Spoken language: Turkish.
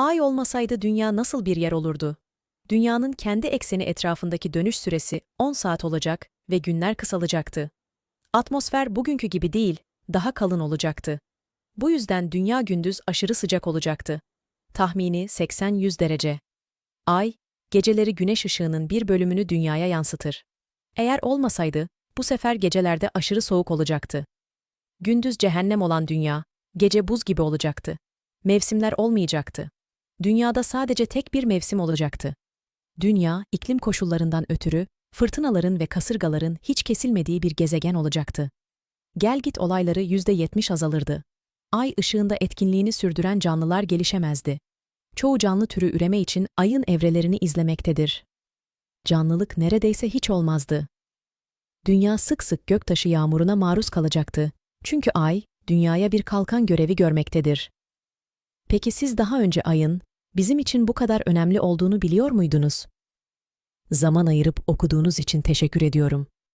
Ay olmasaydı dünya nasıl bir yer olurdu? Dünyanın kendi ekseni etrafındaki dönüş süresi 10 saat olacak ve günler kısalacaktı. Atmosfer bugünkü gibi değil, daha kalın olacaktı. Bu yüzden dünya gündüz aşırı sıcak olacaktı. Tahmini 80-100 derece. Ay, geceleri güneş ışığının bir bölümünü dünyaya yansıtır. Eğer olmasaydı, bu sefer gecelerde aşırı soğuk olacaktı. Gündüz cehennem olan dünya, gece buz gibi olacaktı. Mevsimler olmayacaktı. Dünyada sadece tek bir mevsim olacaktı. Dünya, iklim koşullarından ötürü, fırtınaların ve kasırgaların hiç kesilmediği bir gezegen olacaktı. Gel-git olayları %70 azalırdı. Ay ışığında etkinliğini sürdüren canlılar gelişemezdi. Çoğu canlı türü üreme için ayın evrelerini izlemektedir. Canlılık neredeyse hiç olmazdı. Dünya sık sık göktaşı yağmuruna maruz kalacaktı. Çünkü ay, dünyaya bir kalkan görevi görmektedir. Peki siz daha önce ayın, bizim için bu kadar önemli olduğunu biliyor muydunuz? Zaman ayırıp okuduğunuz için teşekkür ediyorum.